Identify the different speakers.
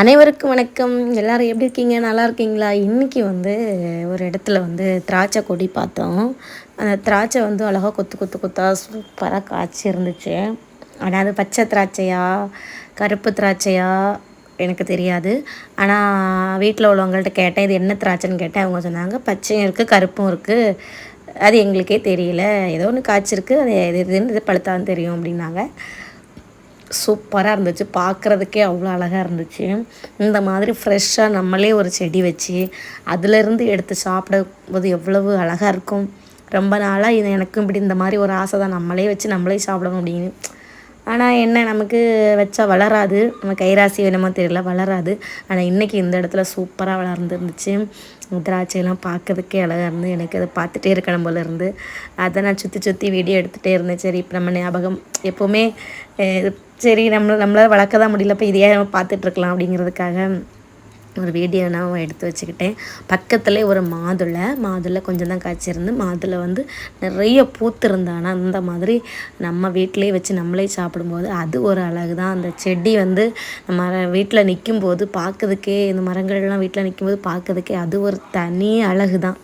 Speaker 1: அனைவருக்கும் வணக்கம் எல்லோரும் எப்படி இருக்கீங்க நல்லா இருக்கீங்களா இன்றைக்கி வந்து ஒரு இடத்துல வந்து திராட்சை கொடி பார்த்தோம் அந்த திராட்சை வந்து அழகாக கொத்து கொத்து கொத்தாக சூப்பராக காய்ச்சி இருந்துச்சு ஆனால் அது பச்சை திராட்சையா கருப்பு திராட்சையா எனக்கு தெரியாது ஆனால் வீட்டில் உள்ளவங்கள்ட்ட கேட்டேன் இது என்ன திராட்சைன்னு கேட்டேன் அவங்க சொன்னாங்க பச்சையும் இருக்குது கருப்பும் இருக்குது அது எங்களுக்கே தெரியல ஏதோ ஒன்று காய்ச்சிருக்கு அது எது எதுன்னு பழுத்தான்னு தெரியும் அப்படின்னாங்க சூப்பராக இருந்துச்சு பார்க்குறதுக்கே அவ்வளோ அழகாக இருந்துச்சு இந்த மாதிரி ஃப்ரெஷ்ஷாக நம்மளே ஒரு செடி வச்சு அதுலேருந்து எடுத்து சாப்பிடும்போது எவ்வளவு அழகாக இருக்கும் ரொம்ப நாளாக இது எனக்கும் இப்படி இந்த மாதிரி ஒரு ஆசை தான் நம்மளே வச்சு நம்மளே சாப்பிடணும் அப்படின்னு ஆனால் என்ன நமக்கு வச்சா வளராது நம்ம கைராசி வேணுமோ தெரியல வளராது ஆனால் இன்றைக்கி இந்த இடத்துல சூப்பராக வளர்ந்துருந்துச்சு திராட்சையெல்லாம் பார்க்கறதுக்கே அழகாக இருந்து எனக்கு அதை பார்த்துட்டே இருக்கணும் போல இருந்து அதை நான் சுற்றி சுற்றி வீடியோ எடுத்துகிட்டே இருந்தேன் சரி இப்போ நம்ம ஞாபகம் எப்போவுமே சரி நம்மளை நம்மளால் வளர்க்க தான் முடியல இப்போ இதையே நம்ம பார்த்துட்ருக்கலாம் அப்படிங்கிறதுக்காக ஒரு வீடியோ நான் எடுத்து வச்சுக்கிட்டேன் பக்கத்தில் ஒரு மாதுளை மாதுளை கொஞ்சம் தான் காய்ச்சிருந்து மாதுளை வந்து நிறைய பூத்திருந்தானா அந்த மாதிரி நம்ம வீட்டிலே வச்சு நம்மளே சாப்பிடும்போது அது ஒரு அழகு தான் அந்த செடி வந்து நம்ம வீட்டில் நிற்கும் போது பார்க்குறதுக்கே இந்த மரங்கள்லாம் வீட்டில் நிற்கும் போது பார்க்குறதுக்கே அது ஒரு தனி அழகு தான்